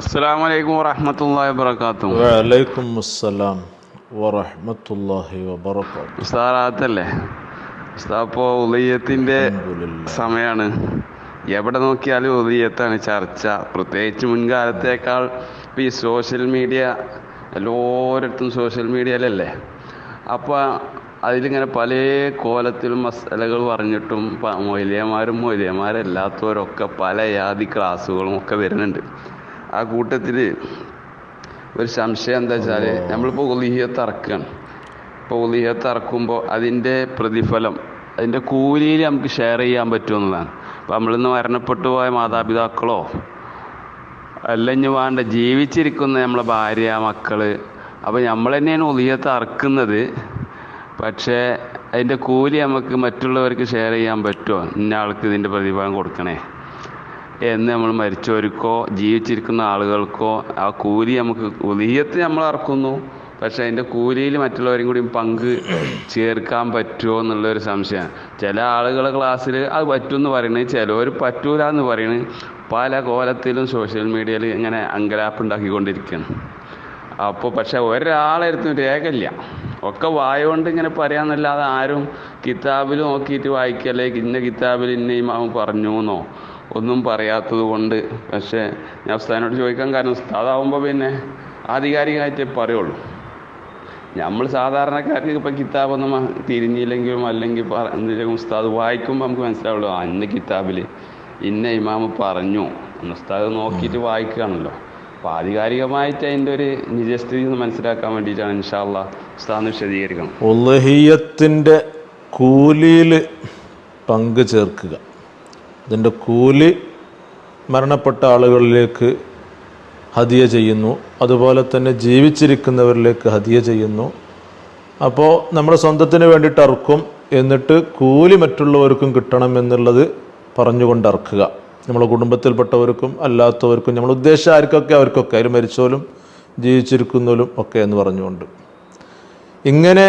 അസ്സാം വലൈക്കും വറഹമത്തല്ലാ വാബർക്കാത്തു വലൈക്കും അസ്സലാം വറഹ്മത്തുള്ളാഹി വബറകാതുഹു. ഉസ്താറാത്തല്ലേ ഉസ്താദ് ഇപ്പോൾ ഉദയത്തിന്റെ സമയമാണ് എവിടെ നോക്കിയാലും ഉദയത്താണ് ചർച്ച. പ്രത്യേകിച്ച് മുൻകാലത്തേക്കാൾ ഇപ്പോൾ ഈ സോഷ്യൽ മീഡിയ എല്ലായിടത്തും സോഷ്യൽ മീഡിയയിലല്ലേ? അപ്പോൾ അതിലിങ്ങനെ പല കോലത്തിലും മസാലകൾ പറഞ്ഞിട്ടും മൊയിലിയന്മാരും മൊയ്ലിയന്മാരും ഒക്കെ പല യാതി ക്ലാസ്സുകളും ഒക്കെ വരുന്നുണ്ട്. ആ കൂട്ടത്തിൽ ഒരു സംശയം എന്താ വെച്ചാൽ നമ്മളിപ്പോൾ ഒലിഹിയത്ത് ഇറക്കുകയാണ് ഇപ്പോൾ ഒലിഹിയത്ത് ഇറക്കുമ്പോൾ അതിന്റെ പ്രതിഫലം അതിന്റെ കൂലിയിൽ നമുക്ക് ഷെയർ ചെയ്യാൻ പറ്റുമെന്നതാണ് അപ്പോൾ നമ്മളിന്ന് മരണപ്പെട്ടു പോയ മാതാപിതാക്കളോ അല്ലെങ്കിൽ വേണ്ട ജീവിച്ചിരിക്കുന്ന നമ്മളെ ഭാര്യ മക്കൾ അപ്പോൾ നമ്മൾ തന്നെയാണ് ഒലിയത്ത് അറക്കുന്നത് പക്ഷേ അതിന്റെ കൂലി നമുക്ക് മറ്റുള്ളവർക്ക് ഷെയർ ചെയ്യാൻ പറ്റുമോ? ഇന്ന ആൾക്ക് ഇതിന്റെ പ്രതിഫലം കൊടുക്കണേ. എന്ന് നമ്മൾ മരിച്ചവർക്കോ ജീവിച്ചിരിക്കുന്ന ആളുകൾക്കോ ആ കൂലി നമുക്ക് ഉദീയത്തിൽ നമ്മൾ ഇറക്കുന്നു പക്ഷെ അതിന്റെ കൂലിയിൽ മറ്റുള്ളവരും കൂടി പങ്ക് ചേർക്കാൻ പറ്റുമോ എന്നുള്ളൊരു സംശയമാണ്. ചില ആളുകളെ ക്ലാസ്സിൽ അത് പറ്റുമെന്ന് പറയുന്നത് ചിലവർ പറ്റൂല എന്ന് പറയുന്നത് പല കോലത്തിലും സോഷ്യൽ മീഡിയയിൽ ഇങ്ങനെ അങ്കലാപ്പ് ഉണ്ടാക്കിക്കൊണ്ടിരിക്കുകയാണ്. അപ്പോൾ പക്ഷെ ഒരാളെടുത്തും രേഖയില്ല. ഒക്കെ വായ കൊണ്ട് ഇങ്ങനെ പറയാമെന്നല്ലാതെ ആരും കിതാബിൽ നോക്കിയിട്ട് വായിക്കല്ലേ? ഇന്ന കിതാബിൽ ഇന്ന അവൻ പറഞ്ഞു എന്നോ? ഒന്നും പറയാത്തത് കൊണ്ട്. പക്ഷേ ഞാൻ ഉസ്താദിനോട് ചോദിക്കാൻ കാരണം ഉസ്താദാവുമ്പോൾ പിന്നെ ആധികാരികമായിട്ടേ പറയുള്ളൂ. നമ്മൾ സാധാരണക്കാർക്ക് ഇപ്പം കിതാബൊന്നും തിരിഞ്ഞില്ലെങ്കിലും അല്ലെങ്കിൽ എന്തെങ്കിലും ഉസ്താദ് വായിക്കുമ്പോൾ നമുക്ക് മനസ്സിലാവുള്ളൂ ആ കിതാബിൽ ഇന്ന ഇമാമ് പറഞ്ഞു. ഉസ്താദ് നോക്കിയിട്ട് വായിക്കുകയാണല്ലോ. അപ്പോൾ ആധികാരികമായിട്ട് അതിന്റെ ഒരു നിജസ്ഥിതി മനസ്സിലാക്കാൻ വേണ്ടിയിട്ടാണ് ഇൻഷാല്ല ഉസ്താദ് വിശദീകരിക്കണം ഉലഹിയത്തിന്റെ കൂലിയിൽ പങ്ക് ചേർക്കുക. അതിന്റെ കൂലി മരണപ്പെട്ട ആളുകളിലേക്ക് ഹതിയ ചെയ്യുന്നു. അതുപോലെ തന്നെ ജീവിച്ചിരിക്കുന്നവരിലേക്ക് ഹതിയ ചെയ്യുന്നു. അപ്പോൾ നമ്മുടെ സ്വന്തത്തിന് വേണ്ടിയിട്ട് അറുക്കും എന്നിട്ട് കൂലി മറ്റുള്ളവർക്കും കിട്ടണം എന്നുള്ളത് പറഞ്ഞുകൊണ്ട് അറക്കുക നമ്മുടെ കുടുംബത്തിൽപ്പെട്ടവർക്കും അല്ലാത്തവർക്കും നമ്മൾ ഉദ്ദേശിച്ച ആർക്കൊക്കെ അവർക്കൊക്കെ അതിൽ മരിച്ചോലും ജീവിച്ചിരിക്കുന്നവരും ഒക്കെ എന്ന് പറഞ്ഞുകൊണ്ട്. ഇങ്ങനെ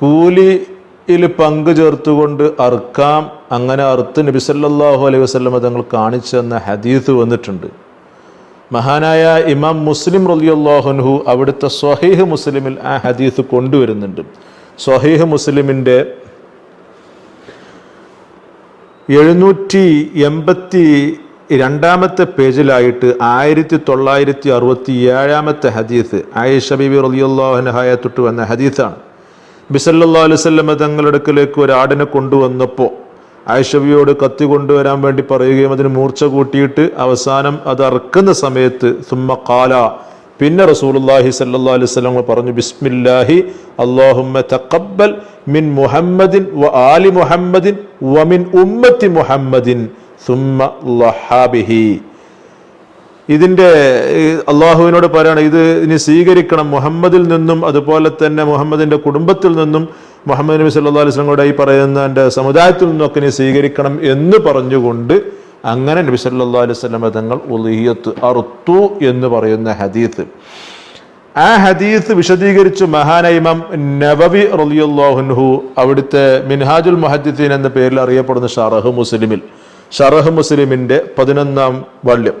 കൂലിയിൽ പങ്കു ചേർത്തുകൊണ്ട് അറുക്കാം അങ്ങനെ അറുത്ത് നബി സല്ലല്ലാഹു അലൈഹി വസല്ലമ തങ്ങൾ കാണിച്ചു തന്ന ഹദീസ് വന്നിട്ടുണ്ട്. മഹാനായ ഇമാം മുസ്ലിം റളിയല്ലാഹുൻഹു അവിടുത്തെ സ്വഹീഹ് മുസ്ലിമിൽ ആ ഹദീസ് കൊണ്ടുവരുന്നുണ്ട്. സ്വഹീഹ് മുസ്ലിമിന്റെ എഴുന്നൂറ്റി എൺപത്തി രണ്ടാമത്തെ പേജിലായിട്ട് ആയിരത്തി തൊള്ളായിരത്തി അറുപത്തി ഏഴാമത്തെ ഹദീസ് ആയിഷ ബിബി റളിയല്ലാഹുനഹായ തൊട്ട് വന്ന ഹദീസാണ് ബിസല്ലാ അലുസല്ലമ തങ്ങളുടെ അടുക്കലേക്ക് ഒരു ആടിനെ കൊണ്ടുവന്നപ്പോൾ ആയിഷബിയോട് കത്തി കൊണ്ടുവരാൻ വേണ്ടി പറയുകയും അതിന് മൂർച്ച കൂട്ടിയിട്ട് അവസാനം അത് അറക്കുന്ന സമയത്ത് സുമ്മ കാല പിന്നെ റസൂലുള്ളാഹി സല്ലല്ലാഹു അലൈഹി വസല്ലം പറഞ്ഞു ബിസ്മില്ലാഹി തഖബ്ബൽ മിൻ മുഹമ്മദിൻ വ ആലി മുഹമ്മദിൻ വ മിൻ ഉമ്മത്തി മുഹമ്മദിൻ സുമ്മ ലഹാബിഹി ഇതിന്റെ ഏഹ്, അള്ളാഹുവിനോട് പറയണം ഇത് ഇനി സ്വീകരിക്കണം മുഹമ്മദിൽ നിന്നും അതുപോലെ തന്നെ മുഹമ്മദിന്റെ കുടുംബത്തിൽ നിന്നും മുഹമ്മദ് നബി സല്ലാ അലിസ്ലങ്ങളുടെ ഈ പറയുന്ന എന്റെ സമുദായത്തിൽ നിന്നൊക്കെ ഇനി സ്വീകരിക്കണം എന്ന് പറഞ്ഞുകൊണ്ട് അങ്ങനെ നബി സല്ലാ അലൈഹി സ്വലമ തങ്ങൾ ഉലിയത്ത് അറുത്തു എന്ന് പറയുന്ന ഹദീത്ത് ആ ഹദീസ് വിശദീകരിച്ച് മഹാനൈമം നബവി റളിയല്ലാഹുൻഹു അവിടുത്തെ മിൻഹാജുൽ മുഹദ്ദീൻ എന്ന പേരിൽ അറിയപ്പെടുന്ന ഷറഹ് മുസ്ലിമിൽ. ഷറഹ് മുസ്ലിമിന്റെ പതിനൊന്നാം വള്യം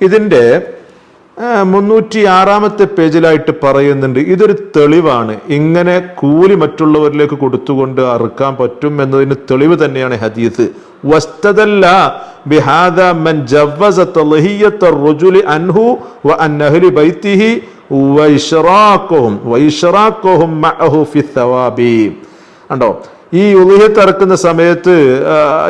ഇതിന്റെ ആ, മുന്നൂറ്റി ആറാമത്തെ പേജിലായിട്ട് പറയുന്നുണ്ട്. ഇതൊരു തെളിവാണ്. ഇങ്ങനെ കൂലി മറ്റുള്ളവരിലേക്ക് കൊടുത്തുകൊണ്ട് അറുക്കാൻ പറ്റും എന്നതിന് തെളിവ് തന്നെയാണ് ഹദീസ്. വസ്തതല്ല ബിഹാദ മൻ ജവ്വസ റജുലി അൻഹു വ അൻഹലി ബൈത്തിഹി വൈഷറാക്കോഹും വൈഷറാക്കോഹും മഅഹു കണ്ടോ? ഈ ഉലിഹത്ത് സമയത്ത്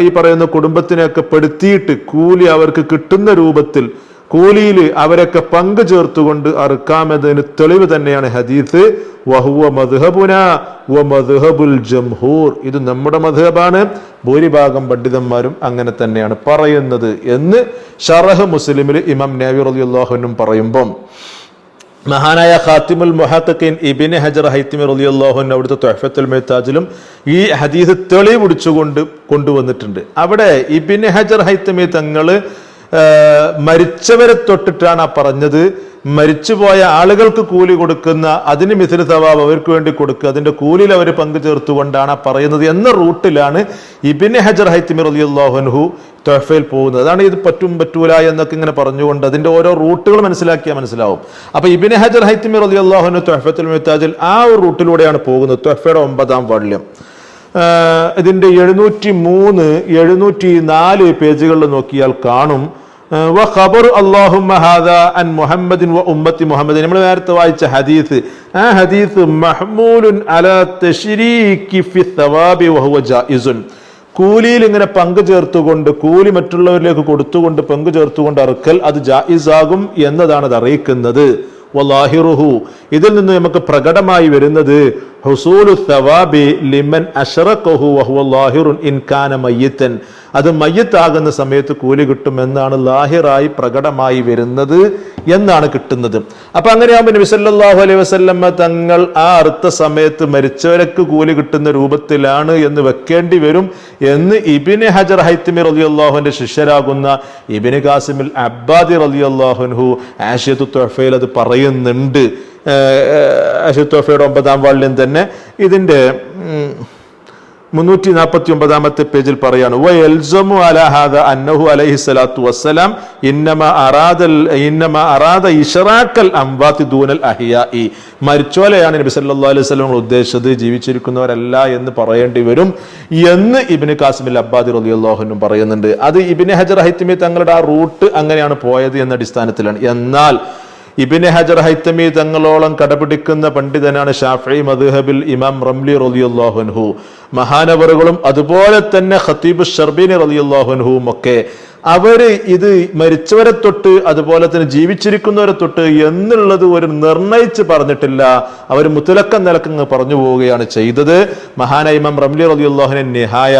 ഈ പറയുന്ന കുടുംബത്തിനെയൊക്കെ പെടുത്തിയിട്ട് കൂലി അവർക്ക് കിട്ടുന്ന രൂപത്തിൽ കൂലിയിൽ അവരൊക്കെ പങ്ക് ചേർത്തുകൊണ്ട് അറുക്കാമെന്നതിന് തെളിവ് തന്നെയാണ് ഹദീസ്. വഹുവ വ ജംഹൂർ. ഇത് നമ്മുടെ മധുഹബാണ് ഭൂരിഭാഗം പണ്ഡിതന്മാരും അങ്ങനെ തന്നെയാണ് പറയുന്നത് എന്ന് ഷറഹ് മുസ്ലിമിൽ ഇമാം നബി റലിയുള്ളാഹുനും പറയുമ്പം. മഹാനായ ഖാത്തിമുൽ മുഹാത്തക്കീൻ ഇബിൻ ഹജർ ഹൈത്തിമി റളിയല്ലാഹു അവിടുത്തെ തൊഹഫത്തുൽ മെഹ്താജിലും ഈ ഹദീസ് തെളിവ് പിടിച്ചുകൊണ്ട് കൊണ്ടുവന്നിട്ടുണ്ട്. അവിടെ ഇബിൻ ഹജർ ഹൈത്തമി തങ്ങൾ മരിച്ചവരെ തൊട്ടിട്ടാണ് ആ പറഞ്ഞത്. മരിച്ചുപോയ ആളുകൾക്ക് കൂലി കൊടുക്കുന്ന അതിന് മിഥില സവാബ് അവർക്ക് വേണ്ടി കൊടുക്കുക അതിന്റെ കൂലിയിൽ അവർ പങ്കു ചേർത്തുകൊണ്ടാണ് പറയുന്നത് എന്ന റൂട്ടിലാണ് ഇബിന് ഹജർ ഹൈത്തിമിർ അലി അള്ളാഹുൻഹു തൊഹഫയിൽ പോകുന്നത്. അതാണ് ഇത് പറ്റും പറ്റൂല എന്നൊക്കെ ഇങ്ങനെ പറഞ്ഞുകൊണ്ട് അതിന്റെ ഓരോ റൂട്ടുകൾ മനസ്സിലാക്കിയാൽ മനസ്സിലാവും. അപ്പൊ ഇബിന് ഹജർ ഹൈത്തിമി അള്ളാഹുൻ തൊഹഫത്തുൽ മുത്താജിൽ ആ ഒരു റൂട്ടിലൂടെയാണ് പോകുന്നത്. തൊഹഫയുടെ ഒമ്പതാം വാള്യം ആഹ് ഇതിന്റെ എഴുന്നൂറ്റി മൂന്ന് എഴുന്നൂറ്റി നാല് പേജുകളിൽ നോക്കിയാൽ കാണും. വ ഖബർ അല്ലാഹുമ്മ ഹാദാ അൻ മുഹമ്മദിൻ വ ഉമ്മത്തി മുഹമ്മദിൻ. നമ്മൾ നേരത്തെ വായിച്ച ഹദീസ്. ആ ഹദീസ് മഹ്മൂലുൻ അലാ തശ്രീക്കി ഫി സവാബി ജായിസുൻ. കൂലിയിൽ ഇങ്ങനെ പങ്കു ചേർത്തുകൊണ്ട് കൂലി മറ്റുള്ളവരിലേക്ക് കൊടുത്തുകൊണ്ട് പങ്കു ചേർത്തുകൊണ്ട് അറുക്കൽ അത് ജായിസാകും എന്നതാണ് അത് അറിയിക്കുന്നത്. വലാഹിറുഹു. ഇതിൽ നിന്ന് നമുക്ക് പ്രകടമായി വരുന്നത് ഹുസൂലു ലിമൻ അഷറഖുഹു വഹുവ ലാഹിറുൻ ഇൻ കാന മയ്യിത്തൻ. അത് മയ്യത്താകുന്ന സമയത്ത് കൂലി കിട്ടുമെന്നാണ് ലാഹിറായി പ്രകടമായി വരുന്നത് എന്നാണ് കിട്ടുന്നത്. അപ്പൊ അങ്ങനെയാകുമ്പോൾ നബി സല്ലല്ലാഹു അലൈഹി വസ്ല്ലമ്മ തങ്ങൾ ആ അറുത്ത സമയത്ത് മരിച്ചവരക്ക് കൂലി കിട്ടുന്ന രൂപത്തിലാണ് എന്ന് വെക്കേണ്ടി വരും എന്ന് ഇബിന് ഹജർ ഹൈത്തിമി അള്ളാഹുവിന്റെ ശിഷ്യരാകുന്ന ഇബിന് കാസിമിൽ അബ്ബാദി അള്ളാഹുൻഹു ആഷിയത്തു തൊഫയിൽ അത് പറയുന്നുണ്ട്. ആഷിയത്തു ഒമ്പതാം വാളിലും തന്നെ. ഇതിന്റെ മുന്നൂറ്റി നാൽപ്പത്തി ഒമ്പതാമത്തെ പേജിൽ പറയാണ് അന്നഹു അലൈഹി വസ്സലാം ഇന്നമ ഇന്നമ അറാദ ഇഷറാക്കൽ അംവാത്തി ദൂനൽ അഹിയായി. മരിച്ചോലെയാണ് നബി സല്ലല്ലാഹു അലൈഹി സ്വലം ഉദ്ദേശിച്ചത് ജീവിച്ചിരിക്കുന്നവരല്ല എന്ന് പറയേണ്ടി വരും എന്ന് ഇബ്നു കാസിമിൽ അബ്ബാദി റളിയല്ലാഹുനും പറയുന്നുണ്ട്. അത് ഇബ്നു ഹജർ ഹൈത്തിമി തങ്ങളുടെ ആ റൂട്ട് അങ്ങനെയാണ് പോയത് എന്ന അടിസ്ഥാനത്തിലാണ്. എന്നാൽ ഇബിന് ഹജർ ഹൈത്തമി തങ്ങളോളം കടപിടിക്കുന്ന പണ്ഡിതനാണ് ഷാഫി മദ്ഹബിൽ ഇമാം റംലി റലിയുല്ലാഹുൻഹു മഹാനവറുകളും അതുപോലെ തന്നെ ഖത്തീബ് ഷർബീൻ റലിയുല്ലാഹുൻഹുവും ഒക്കെ. അവർ ഇത് മരിച്ചവരെ തൊട്ട് അതുപോലെ തന്നെ ജീവിച്ചിരിക്കുന്നവരെ തൊട്ട് എന്നുള്ളത് ഒരു നിർണയിച്ച് പറഞ്ഞിട്ടില്ല. അവർ മുത്തലക്കം നിലക്കങ്ങ് പറഞ്ഞു പോവുകയാണ് ചെയ്തത്. മഹാന ഇമാം റംലി റലിയുല്ലാഹുനെ നിഹായ.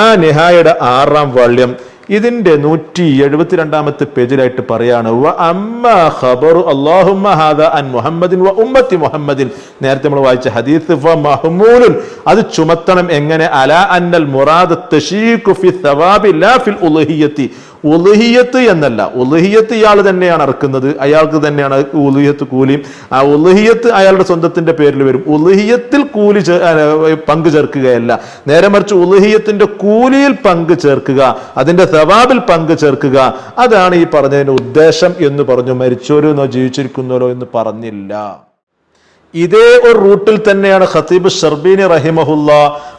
ആ നിഹായയുടെ ആറാം വാള്യം. ഇതിന്റെ നൂറ്റി എഴുപത്തിരണ്ടാമത്തെ പേജിലായിട്ട് പറയാണ് മുഹമ്മദിൻ മുഹമ്മദിൻ. നേരത്തെ നമ്മൾ വായിച്ച ഹദീസ് മഹ്മൂലുൻ. അത് ചുമത്തണം എങ്ങനെ? അല അന്നൽ മുറാദ് ഉലഹിയത്തി എന്നല്ല. ഉലഹിയത്ത് ഇയാൾ തന്നെയാണ് ഇറക്കുന്നത് അയാൾക്ക് തന്നെയാണ് ഉലഹിയത്ത് കൂലിയും ആ ഉലഹിയത്ത് അയാളുടെ സ്വന്തത്തിന്റെ പേരിൽ വരും. ഉലഹിയത്തിൽ കൂലി പങ്കു ചേർക്കുകയല്ല. നേരെ മറിച്ച് ഉലഹിയത്തിന്റെ കൂലിയിൽ പങ്കു ചേർക്കുക അതിന്റെ സവാബിൽ പങ്കു ചേർക്കുക അതാണ് ഈ പറഞ്ഞതിന്റെ ഉദ്ദേശം എന്ന് പറഞ്ഞു മരിച്ചോരോ എന്നോ ജീവിച്ചിരിക്കുന്നവരോ എന്ന് പറഞ്ഞില്ല. ഇതേ ഒരു റൂട്ടിൽ തന്നെയാണ് ഖത്തീബ് ഷർബീനി റഹിമഹുല്ല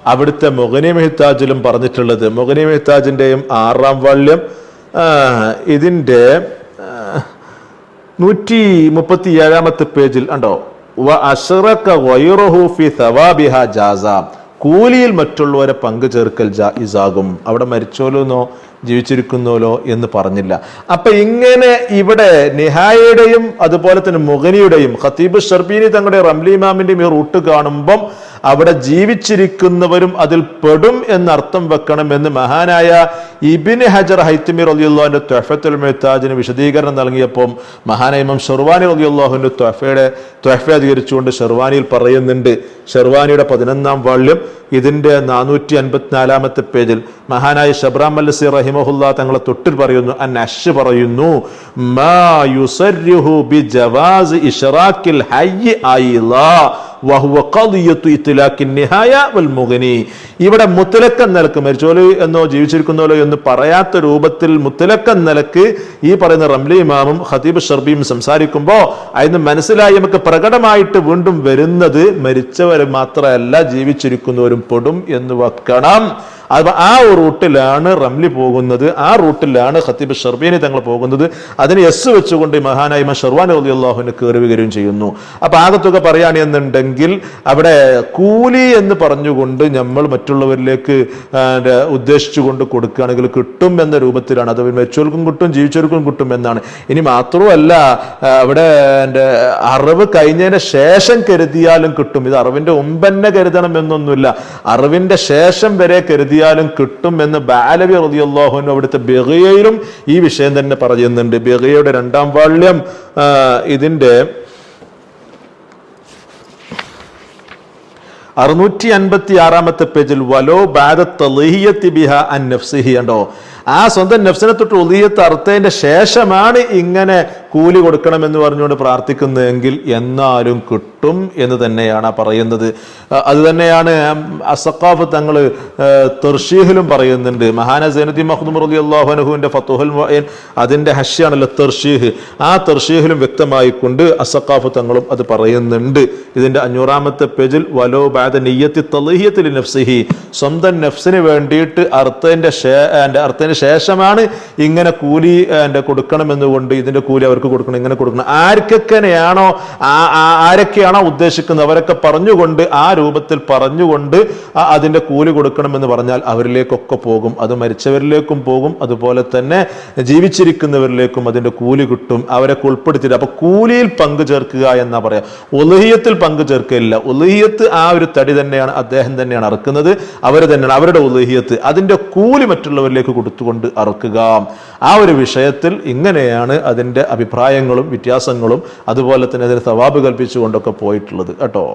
അവിടുത്തെ മൊഗനി മെഹ്താജിലും പറഞ്ഞിട്ടുള്ളത്. മൊഗനി മെഹ്താജിന്റെയും ആറാം വാള്യം ആ, നൂറ്റി മുപ്പത്തി ഏഴാമത്തെ പേജിൽ ഉണ്ടോ? കൂലിയിൽ മറ്റുള്ളവരെ പങ്കു ചേർക്കൽ ജായിസാകും. അവിടെ മരിച്ചോലോന്നോ ജീവിച്ചിരിക്കുന്നോലോ എന്ന് പറഞ്ഞില്ല. അപ്പൊ ഇങ്ങനെ ഇവിടെ നിഹായയുടെയും അതുപോലെ തന്നെ മുഗനിയുടെയും ഖത്തീബ് ഷർബീനി തങ്ങളുടെ റംലി ഇമാമിന്റെയും ഈ റൂട്ട് കാണുമ്പം അവിടെ ജീവിച്ചിരിക്കുന്നവരും അതിൽ പെടും എന്നർത്ഥം വെക്കണം എന്ന് മഹാനായ ഇബിന് ഹജർ ഹൈത്തിമി റലിയുള്ളാഹിന്റെ ത്വഫത്തുൽ മെഹ്താജിന് വിശദീകരണം നൽകിയപ്പോൾ മഹാനായ ഇമാം ഷെർവാനി റലിയുള്ളാഹുവിന്റെ ത്വഫയുടെ ത്വഫ അധികരിച്ചുകൊണ്ട് ഷെർവാനിയിൽ പറയുന്നുണ്ട്. ഷെർവാനിയുടെ പതിനൊന്നാം വാള്യം ഇതിന്റെ നാനൂറ്റി അൻപത്തിനാലാമത്തെ പേജിൽ മഹാനായ ഷബ്രാം മല്ലസി റഹിമഹുല്ല തങ്ങളെ തൊട്ടിൽ പറയുന്നു അൻ അഷ് പറയുന്നു മാ യുസരിഹു ബി ജവാസ് ഇഷറാക്കിൽ ഹയ്യ് അയ്ലാ ഇവിടെ മുത്തലക്കൻ നിലയ്ക്ക് മരിച്ചോലോ എന്നോ ജീവിച്ചിരിക്കുന്നോലോ എന്ന് പറയാത്ത രൂപത്തിൽ മുത്തലക്കൻ നിലയ്ക്ക് ഈ പറയുന്ന റംലി ഇമാമും ഹതീബ് ഷർബിയും സംസാരിക്കുമ്പോൾ അതിന് മനസ്സിലായി നമുക്ക് പ്രകടമായിട്ട് വീണ്ടും വരുന്നത് മരിച്ചവർ മാത്രമല്ല ജീവിച്ചിരിക്കുന്നവരും പെടും എന്ന് വെക്കണം. അത് ആ റൂട്ടിലാണ് റംലി പോകുന്നത് ആ റൂട്ടിലാണ് ഖത്തീബ് ഷർബീനി തങ്ങൾ പോകുന്നത്. അതിന് എസ് വെച്ചുകൊണ്ട് മഹാനായ ഷർവാൻ അലി അള്ളാഹുവിന് കയറി വരികയും ചെയ്യുന്നു. അപ്പൊ ആകത്തുക പറയുകയാണെന്നുണ്ടെങ്കിൽ അവിടെ കൂലി എന്ന് പറഞ്ഞുകൊണ്ട് നമ്മൾ മറ്റുള്ളവരിലേക്ക് ഉദ്ദേശിച്ചുകൊണ്ട് കൊടുക്കുകയാണെങ്കിൽ കിട്ടും എന്ന രൂപത്തിലാണ്. അത് മരിച്ചവർക്കും കിട്ടും ജീവിച്ചവർക്കും കിട്ടും എന്നാണ്. ഇനി മാത്രമല്ല അവിടെ എന്റെ അറിവ് കഴിഞ്ഞതിന് ശേഷം കരുതിയാലും കിട്ടും. ഇത് അറിവിന്റെ മുമ്പ് തന്നെ കരുതണം എന്നൊന്നുമില്ല. അറിവിന്റെ ശേഷം വരെ കരുതിയാലും കിട്ടും എന്ന് ബാലവി റതിയല്ലാഹുവിന് അവിടുത്തെ ബെഗിയയിലും ഈ വിഷയം തന്നെ പറയുന്നുണ്ട്. ബെഗിയയുടെ രണ്ടാം വാള്യം ഇതിന്റെ അറുന്നൂറ്റി അൻപത്തി ആറാമത്തെ പേജിൽ വലോ ബാദത്ത് ബിഹ അൻ നഫ്സിഹി ഉണ്ടോ ആ സ്വന്തം നഫ്സിനെ തൊട്ട് ഉദയത്ത് അർത്ഥതിന്റെ ശേഷമാണ് ഇങ്ങനെ കൂലി കൊടുക്കണമെന്ന് പറഞ്ഞുകൊണ്ട് പ്രാർത്ഥിക്കുന്നതെങ്കിൽ എന്നാലും കിട്ടും എന്ന് തന്നെയാണ് പറയുന്നത്. അത് തന്നെയാണ് അസക്കാഫ് തങ്ങൾ തെർഷീഹിലും പറയുന്നുണ്ട്. മഹാന സൈനുദ്ദീൻ മഹ്ദൂം റലി അള്ളാഹുനഹുവിന്റെ ഫത്തുഹുൽ അതിന്റെ ഹഷ്യാണല്ലോ തെർഷീഹ് ആ തെർഷീഹിലും വ്യക്തമായിക്കൊണ്ട് അസക്കാഫ് തങ്ങളും അത് പറയുന്നുണ്ട്. ഇതിന്റെ അഞ്ഞൂറാമത്തെ പേജിൽ വലോ ബാദ നെയ്യത്തി തലഹിയത്തിൽ നഫ്സിഹി. സ്വന്തം നഫ്സിന് വേണ്ടിയിട്ട് അർത്ഥത്തിന്റെ എന്റെ അർത്ഥത്തിന് ശേഷമാണ് ഇങ്ങനെ കൂലി എന്റെ കൊടുക്കണമെന്നുകൊണ്ട് ഇതിന്റെ കൂലി അവർക്ക് കൊടുക്കണം ഇങ്ങനെ കൊടുക്കണം. ആർക്കൊക്കെയാണോ ആരൊക്കെയാണോ ഉദ്ദേശിക്കുന്നത്? അവരൊക്കെ പറഞ്ഞുകൊണ്ട് ആ രൂപത്തിൽ പറഞ്ഞുകൊണ്ട് അതിന്റെ കൂലി കൊടുക്കണമെന്ന് പറഞ്ഞാൽ അവരിലേക്കൊക്കെ പോകും. അത് മരിച്ചവരിലേക്കും പോകും. അതുപോലെ തന്നെ ജീവിച്ചിരിക്കുന്നവരിലേക്കും അതിന്റെ കൂലി കിട്ടും. അവരൊക്കെ ഉൾപ്പെടുത്തിയിട്ട് അപ്പൊ കൂലിയിൽ പങ്കു ചേർക്കുക എന്നാ പറയാ. ഉലഹിയത്തിൽ പങ്കു ചേർക്കില്ല ഉലഹിയത്ത് ആ ഒരു തടി തന്നെയാണ് അദ്ദേഹം തന്നെയാണ് അറക്കുന്നത്. അവർ തന്നെയാണ് അവരുടെ ഉലഹിയത്ത്. അതിന്റെ കൂലി മറ്റുള്ളവരിലേക്ക് കൊടുത്തുകൊണ്ട് അറുക്കുക. ആ ഒരു വിഷയത്തിൽ ഇങ്ങനെയാണ് അതിന്റെ അഭിപ്രായങ്ങളും വ്യത്യാസങ്ങളും അതുപോലെ തന്നെ അതിന് സവാബ് കൽപ്പിച്ചുകൊണ്ടൊക്കെ പോയിട്ടുള്ളത്. കേട്ടോ?